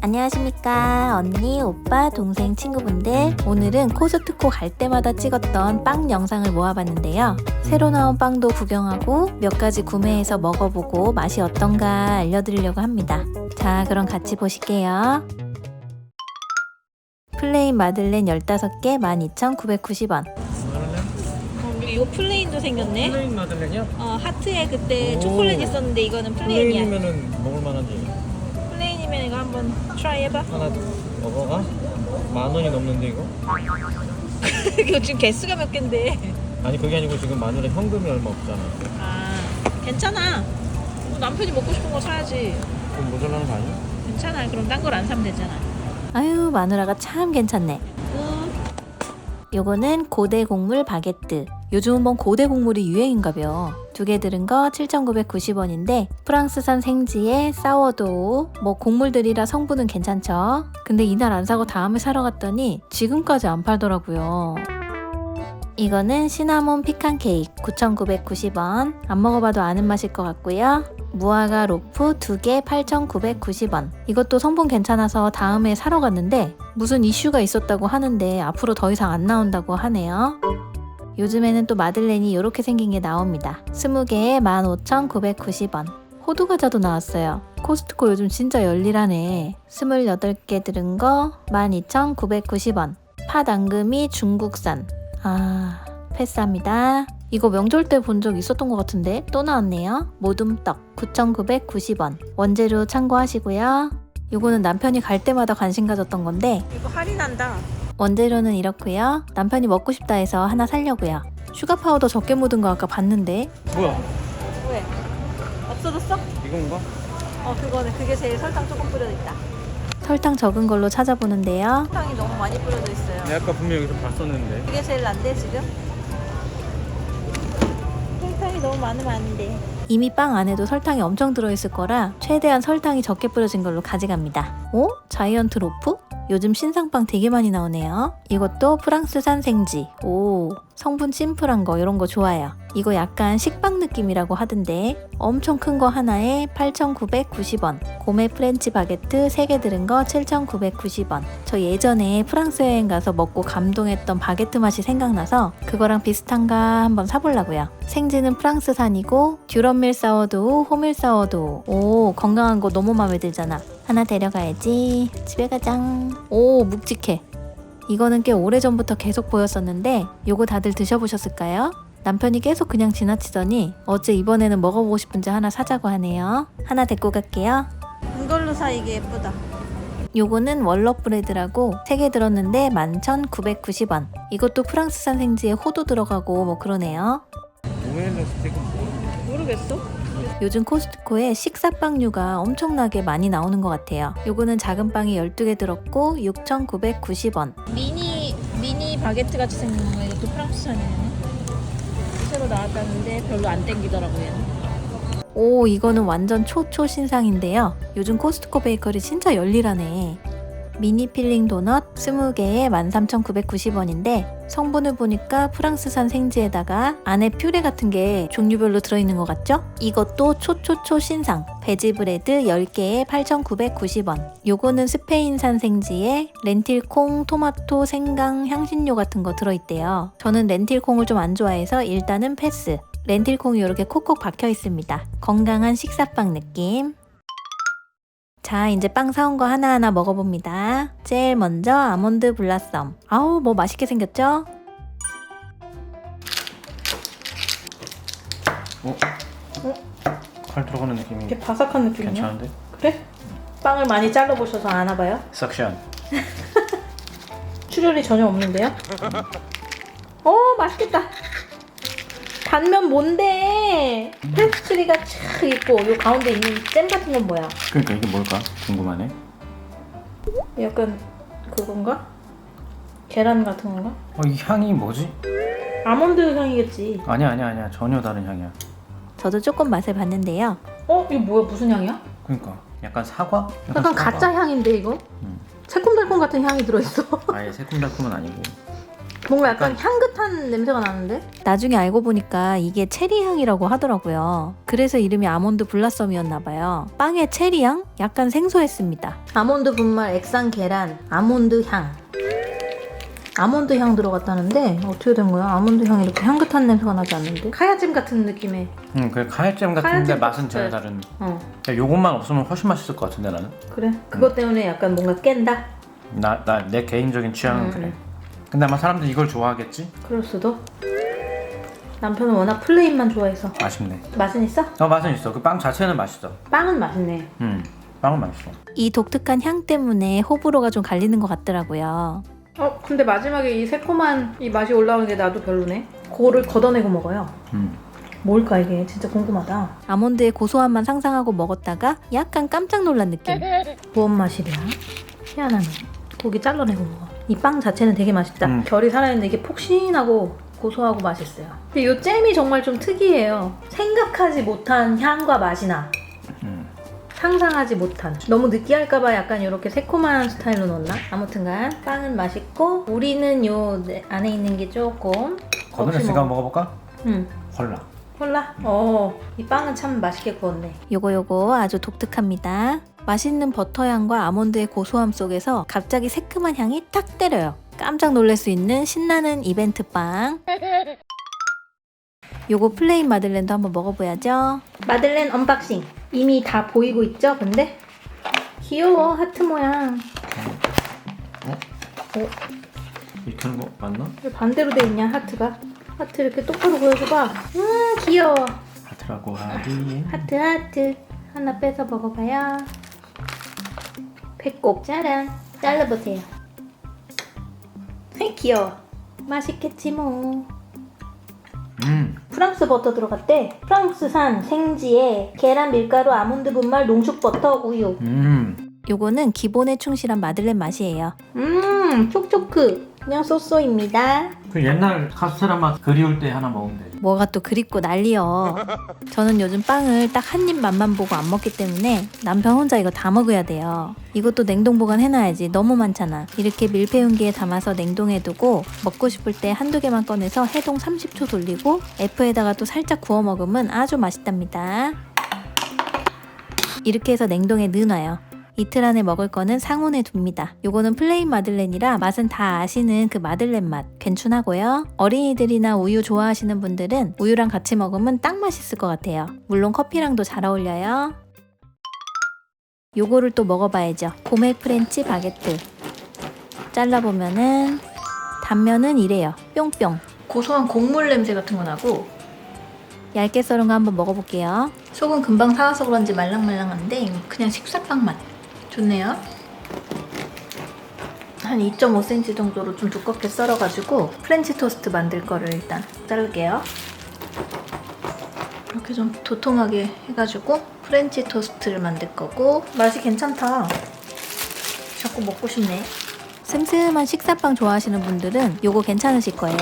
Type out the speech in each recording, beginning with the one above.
안녕하십니까 언니, 오빠, 동생, 친구분들 오늘은 코스트코 갈 때마다 찍었던 빵 영상을 모아봤는데요 새로 나온 빵도 구경하고 몇 가지 구매해서 먹어보고 맛이 어떤가 알려드리려고 합니다 자 그럼 같이 보실게요 플레인 마들렌 15개 12,990원 어, 이거 플레인도 생겼네. 플레인 마들렌이야? 어, 하트에 그때 오. 초콜릿 있었는데 이거는 플레인이야. 플레인이면은 먹을 만하지. 플 레인이면 이거 한번 트라이 해봐. 하나 먹어가? 만 원이 넘는데 이거? 이거 지금 개수가 몇 갠데. 아니 그게 아니고 지금 마늘에 현금이 얼마 없잖아. 아, 괜찮아. 뭐 남편이 먹고 싶은 거 사야지. 그럼 모자라는 거 아니야? 괜찮아. 그럼 딴 걸 안 사면 되잖아. 아유 마누라가 참 괜찮네 굿. 요거는 고대 곡물 바게트. 요즘은 뭔 고대 곡물이 유행인가벼. 두 개 들은 거 7,990원인데 프랑스산 생지에 사워도우 뭐 곡물들이라 성분은 괜찮죠. 근데 이날 안 사고 다음에 사러 갔더니 지금까지 안 팔더라고요. 이거는 시나몬 피칸 케이크 9,990원. 안 먹어봐도 아는 맛일 것 같고요. 무화과 로프 2개 8,990원. 이것도 성분 괜찮아서 다음에 사러 갔는데 무슨 이슈가 있었다고 하는데 앞으로 더 이상 안 나온다고 하네요. 요즘에는 또 마들렌이 이렇게 생긴 게 나옵니다. 20개에 15,990원. 호두 과자도 나왔어요. 코스트코 요즘 진짜 열일하네. 28개 들은 거 12,990원. 팥 앙금이 중국산. 아, 패스합니다. 이거 명절 때 본 적 있었던 것 같은데 또 나왔네요. 모둠떡 9,990원. 원재료 참고하시고요. 요거는 남편이 갈 때마다 관심 가졌던 건데 이거 할인한다. 원재료는 이렇고요. 남편이 먹고 싶다 해서 하나 살려고요. 슈가 파우더 적게 묻은 거 아까 봤는데 뭐야? 왜? 없어졌어? 이건가? 어, 그거는 그게 제일 설탕 조금 뿌려져 있다. 설탕 적은 걸로 찾아보는데요. 설탕이 너무 많이 뿌려져 있어요. 내가 아까 분명 여기서 봤었는데. 그게 제일 난데 지금? 설탕이 너무 많으면 안 돼. 이미 빵 안에도 설탕이 엄청 들어있을 거라 최대한 설탕이 적게 뿌려진 걸로 가져갑니다. 오? 자이언트 로프? 요즘 신상빵 되게 많이 나오네요. 이것도 프랑스산 생지. 오, 성분 심플한 거 이런 거 좋아요. 이거 약간 식빵 느낌이라고 하던데 엄청 큰 거 하나에 8,990원. 고메 프렌치 바게트 3개 들은 거 7,990원. 저 예전에 프랑스 여행 가서 먹고 감동했던 바게트 맛이 생각나서 그거랑 비슷한가 한번 사보려고요. 생지는 프랑스산이고 듀럼밀 사워도우, 호밀 사워도우. 오, 건강한 거 너무 마음에 들잖아. 하나 데려가야지. 집에 가장. 오, 묵직해. 이거는 꽤 오래전부터 계속 보였었는데 요거 다들 드셔보셨을까요? 남편이 계속 그냥 지나치더니 어째 이번에는 먹어보고 싶은지 하나 사자고 하네요. 하나 데리고 갈게요. 이걸로 사 이게 예쁘다. 요거는 월럽 브레드라고 3개 들었는데 11,990원. 이것도 프랑스산 생지에 호두 들어가고 뭐 그러네요. 오일러 스틱은 뭐야? 모르겠어. 요즘 코스트코에 식사빵류가 엄청나게 많이 나오는 것 같아요. 요거는 작은 빵이 12개 들었고 6,990원. 미니 미니 바게트 같이 생긴 거 이것도 프랑스산이네. 새로 나왔다는데 별로 안 땡기더라고요. 오, 이거는 완전 초초 신상인데요. 요즘 코스트코 베이커리 진짜 열일하네. 미니 필링 도넛 20개에 13,990원인데 성분을 보니까 프랑스산 생지에다가 안에 퓨레 같은 게 종류별로 들어있는 것 같죠? 이것도 초초초 신상 베지브레드 10개에 8,990원 요거는 스페인산 생지에 렌틸콩, 토마토, 생강, 향신료 같은 거 들어있대요. 저는 렌틸콩을 좀 안 좋아해서 일단은 패스 렌틸콩이 이렇게 콕콕 박혀 있습니다. 건강한 식사빵 느낌. 자, 이제 빵 사온 거 하나하나 먹어봅니다. 제일 먼저 아몬드 블라썸. 아우, 뭐 맛있게 생겼죠? 어? 칼 들어가는 느낌이 이렇게 바삭한 느낌이야? 괜찮은데? 그래? 빵을 많이 잘라보셔서 아나 봐요? 삭션. 출혈이 전혀 없는데요? 오 맛있겠다. 단면 뭔데? 페스트리가 촥 있고 요 가운데 있는 잼 같은 건 뭐야? 그러니까 이게 뭘까? 궁금하네. 약간 그건가? 계란 같은 건가? 어, 이 향이 뭐지? 아몬드 향이겠지. 아니야 아니야 아니야 전혀 다른 향이야. 저도 조금 맛을 봤는데요. 어 이거 뭐야 무슨 향이야? 그러니까 약간 사과? 약간 사과. 가짜 향인데 이거? 음. 새콤달콤 같은 향이 들어있어. 아예 새콤달콤은 아니고 뭔가 약간 향긋한 냄새가 나는데? 나중에 알고 보니까 이게 체리 향이라고 하더라고요. 그래서 이름이 아몬드 블라썸이었나 봐요. 빵에 체리 향? 약간 생소했습니다. 아몬드 분말, 액상 계란, 아몬드 향. 아몬드 향 들어갔다는데 어떻게 된 거야? 아몬드 향 이렇게 향긋한 냄새가 나지 않는데? 카야잼 같은 느낌의. 음, 그 카야잼 같은데 카야잼 맛은 같아요. 전혀 다른. 어 야, 요것만 없으면 훨씬 맛있을 것 같은데 나는. 그래. 그것 때문에 약간 뭔가 깬다. 나 나 내 개인적인 취향은 음, 그래. 음. 근데 아마 사람들이 이걸 좋아하겠지? 그럴 수도. 남편은 워낙 플레인만 좋아해서 맛있네. 맛은 있어? 어 맛은 있어. 그 빵 자체는 맛있어. 빵은 맛있네. 음, 빵은 맛있어. 이 독특한 향 때문에 호불호가 좀 갈리는 것 같더라고요. 어 근데 마지막에 이 새콤한 이 맛이 올라오는 게 나도 별로네. 그거를 걷어내고 먹어요. 음. 뭘까 이게 진짜 궁금하다. 아몬드의 고소함만 상상하고 먹었다가 약간 깜짝 놀란 느낌. 무슨 맛이랴? 희한하네. 고기 잘라내고 먹어. 이 빵 자체는 되게 맛있다. 음. 결이 살아있는데 이게 폭신하고 고소하고 맛있어요. 근데 이 잼이 정말 좀 특이해요. 생각하지 못한 향과 맛이 나. 음. 상상하지 못한. 너무 느끼할까봐 약간 이렇게 새콤한 스타일로 넣었나? 아무튼간 빵은 맛있고 우리는 요 네- 안에 있는 게 조금 거들어 없이 씨가 먹어. 먹어볼까? 응. 헐라. 콜라? 어, 이 빵은 참 맛있게 구웠네. 요거 요거 아주 독특합니다. 맛있는 버터 향과 아몬드의 고소함 속에서 갑자기 새큼한 향이 탁 때려요. 깜짝 놀랄 수 있는 신나는 이벤트 빵. 요거 플레인 마들렌도 한번 먹어봐야죠. 마들렌 언박싱. 이미 다 보이고 있죠? 근데 귀여워 하트 모양. 이렇게 하는 거 맞나? 왜 반대로 돼 있냐 하트가? 하트 이렇게 똑바로 보여줘봐. 음 귀여워. 하트라고 하기. 하트 하트 하나 빼서 먹어봐요. 배꼽 짜란 잘라보세요. 헤 귀여워. 맛있겠지 뭐. 음. 프랑스 버터 들어갔대. 프랑스산 생지에 계란 밀가루 아몬드 분말 농축 버터 우유. 음. 요거는 기본에 충실한 마들렌 맛이에요. 음 촉초크 그냥 쏘쏘입니다. 그 옛날 카스테라 맛 그리울 때 하나 먹으면 돼. 뭐가 또 그립고 난리여. 저는 요즘 빵을 딱 한 입 맛만 보고 안 먹기 때문에 남편 혼자 이거 다 먹어야 돼요. 이것도 냉동 보관해놔야지 너무 많잖아. 이렇게 밀폐 용기에 담아서 냉동해 두고 먹고 싶을 때 한두 개만 꺼내서 해동 30초 돌리고 F에다가 또 살짝 구워 먹으면 아주 맛있답니다. 이렇게 해서 냉동에 넣어놔요. 이틀 안에 먹을 거는 상온에 둡니다. 요거는 플레인 마들렌이라 맛은 다 아시는 그 마들렌 맛 괜춘하고요. 어린이들이나 우유 좋아하시는 분들은 우유랑 같이 먹으면 딱 맛있을 것 같아요. 물론 커피랑도 잘 어울려요. 요거를 또 먹어봐야죠. 고메 프렌치 바게트. 잘라보면은 단면은 이래요. 뿅뿅. 고소한 곡물 냄새 같은 거 나고 얇게 썰은 거 한번 먹어볼게요. 속은 금방 사와서 그런지 말랑말랑한데 그냥 식사빵 맛 좋네요. 한 2.5cm 정도로 좀 두껍게 썰어가지고 프렌치 토스트 만들 거를 일단 자를게요. 이렇게 좀 도톰하게 해가지고 프렌치 토스트를 만들 거고 맛이 괜찮다. 자꾸 먹고 싶네. 슴슴한 식사빵 좋아하시는 분들은 요거 괜찮으실 거예요.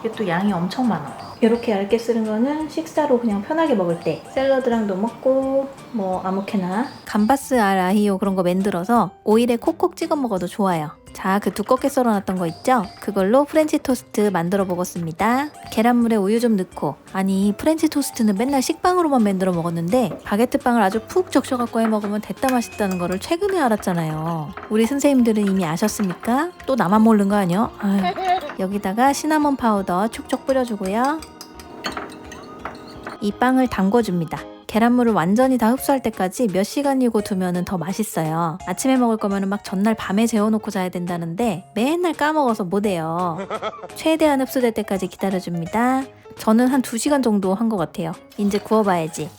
이게 또 양이 엄청 많아. 이렇게 얇게 쓰는 거는 식사로 그냥 편하게 먹을 때 샐러드랑도 먹고 뭐 아무렇게나 감바스 알 아히오 그런 거 만들어서 오일에 콕콕 찍어 먹어도 좋아요. 자, 그 두껍게 썰어놨던 거 있죠? 그걸로 프렌치 토스트 만들어 먹었습니다. 계란물에 우유 좀 넣고 아니 프렌치 토스트는 맨날 식빵으로만 만들어 먹었는데 바게트 빵을 아주 푹 적셔갖고 해 먹으면 됐다 맛있다는 거를 최근에 알았잖아요. 우리 선생님들은 이미 아셨습니까? 또 나만 모르는 거? 아유. 여기다가 시나몬 파우더 촉촉 뿌려주고요. 이 빵을 담궈줍니다. 계란물을 완전히 다 흡수할 때까지 몇 시간이고 두면은 더 맛있어요. 아침에 먹을 거면은 막 전날 밤에 재워놓고 자야 된다는데 맨날 까먹어서 못해요. 최대한 흡수될 때까지 기다려줍니다. 저는 한 2시간 정도 한 것 같아요. 이제 구워봐야지.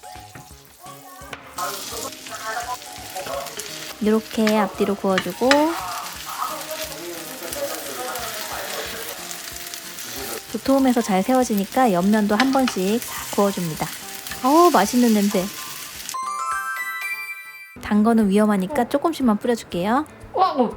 이렇게 앞뒤로 구워주고 도톰해서 잘 세워지니까 옆면도 한 번씩 싹 구워줍니다. 어우 맛있는 냄새. 단 거는 위험하니까 조금씩만 뿌려줄게요. 와, 어.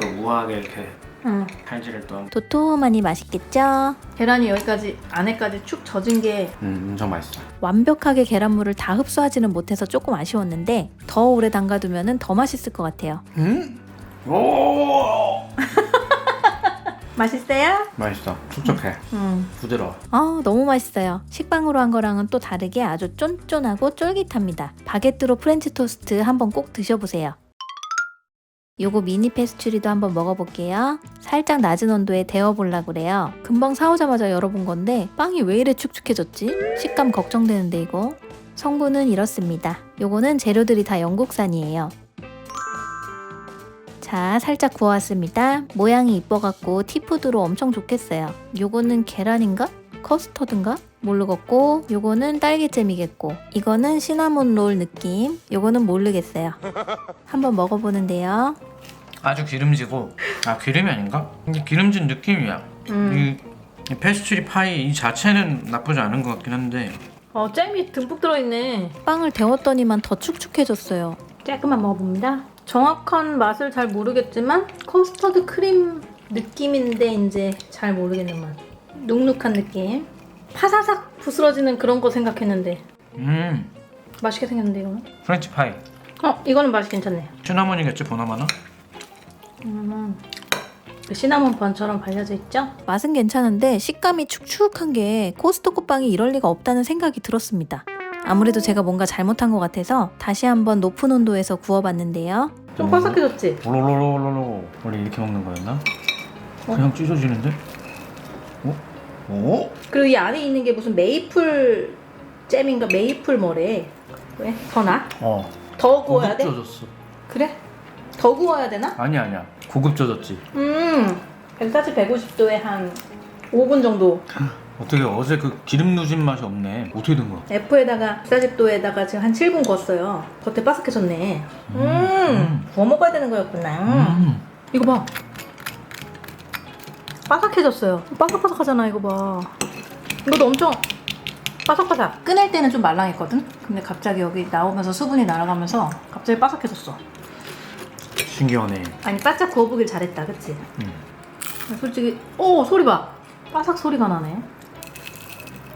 또 우아하게 이렇게 응. 칼질을 또. 도톰하니 맛있겠죠? 계란이 여기까지 안에까지 축 젖은 게 음, 엄청 맛있어. 완벽하게 계란물을 다 흡수하지는 못해서 조금 아쉬웠는데 더 오래 담가두면 더 맛있을 것 같아요. 음? 오! 맛있어요? 맛있어. 촉촉해. 음. 부드러워. 아, 너무 맛있어요. 식빵으로 한 거랑은 또 다르게 아주 쫀쫀하고 쫄깃합니다. 바게트로 프렌치 토스트 한번 꼭 드셔보세요. 요거 미니 페스츄리도 한번 먹어볼게요. 살짝 낮은 온도에 데워보려고 그래요. 금방 사오자마자 열어본 건데 빵이 왜 이래 축축해졌지? 식감 걱정되는데 이거. 성분은 이렇습니다. 요거는 재료들이 다 영국산이에요. 자, 살짝 구워왔습니다. 모양이 이뻐갖고 티푸드로 엄청 좋겠어요. 요거는 계란인가? 커스터드인가? 모르겠고 요거는 딸기잼이겠고 이거는 시나몬 롤 느낌 요거는 모르겠어요 한번 먹어보는데요 아주 기름지고 아 기름이 아닌가? 이게 기름진 느낌이야. 음. 이, 이 페스츄리 파이 이 자체는 나쁘지 않은 것 같긴 한데 어, 잼이 듬뿍 들어있네. 빵을 데웠더니만 더 축축해졌어요 조금만 먹어봅니다. 정확한 맛을 잘 모르겠지만 커스터드 크림 느낌인데 이제 잘 모르겠는 맛. 눅눅한 느낌. 파사삭 부스러지는 그런 거 생각했는데 음 맛있게 생겼는데 이거는? 프렌치 파이 어 이거는 맛이 괜찮네. 시나몬이겠지 보나마나? 음, 그 시나몬 번처럼 발려져 있죠? 맛은 괜찮은데 식감이 축축한 게 코스트코 빵이 이럴 리가 없다는 생각이 들었습니다 아무래도 제가 뭔가 잘못한 것 같아서 다시 한번 높은 온도에서 구워봤는데요 좀 바삭해졌지? 오로로로로로 원래 이렇게 먹는 거였나? 그냥 찢어지는데? 어? 오? 그리고 이 안에 있는 게 무슨 메이플 잼인가 메이플 뭐래? 왜? 더 나? 어 더 구워야 돼? 고급져졌어 그래? 더 구워야 되나? 아니야 아니야 고급져졌지 음, 140, 150도에 한 5분 정도. 어떻게 어제 그 기름 누진 맛이 없네 어떻게 된 거야? F에다가 140도에다가 지금 한 7분 구웠어요. 겉에 바삭해졌네. 음, 음. 구워 먹어야 되는 거였구나. 음. 이거 봐. 바삭해졌어요. 바삭바삭하잖아, 이거 봐. 이것도 엄청 바삭바삭. 꺼낼 때는 좀 말랑했거든? 근데 갑자기 여기 나오면서 수분이 날아가면서 갑자기 바삭해졌어. 신기하네 아니, 바짝 구워보길 잘했다, 그치? 음. 솔직히, 오, 소리 봐. 바삭 소리가 나네.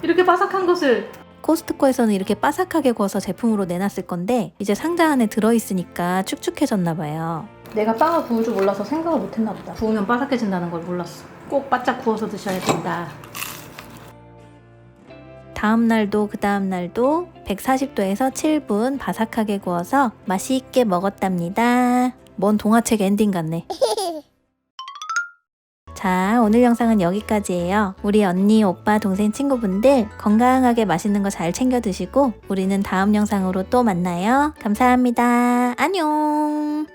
이렇게 바삭한 것을 코스트코에서는 이렇게 바삭하게 구워서 제품으로 내놨을 건데 이제 상자 안에 들어있으니까 축축해졌나 봐요 내가 빵을 구울 줄 몰라서 생각을 못 했나 보다. 구우면 바삭해진다는 걸 몰랐어. 꼭 바짝 구워서 드셔야 된다. 다음 날도 그 다음 날도 140도에서 7분 바삭하게 구워서 맛있게 먹었답니다. 뭔 동화책 엔딩 같네. 자, 오늘 영상은 여기까지예요. 우리 언니, 오빠, 동생, 친구분들 건강하게 맛있는 거 잘 챙겨 드시고 우리는 다음 영상으로 또 만나요. 감사합니다. 안녕.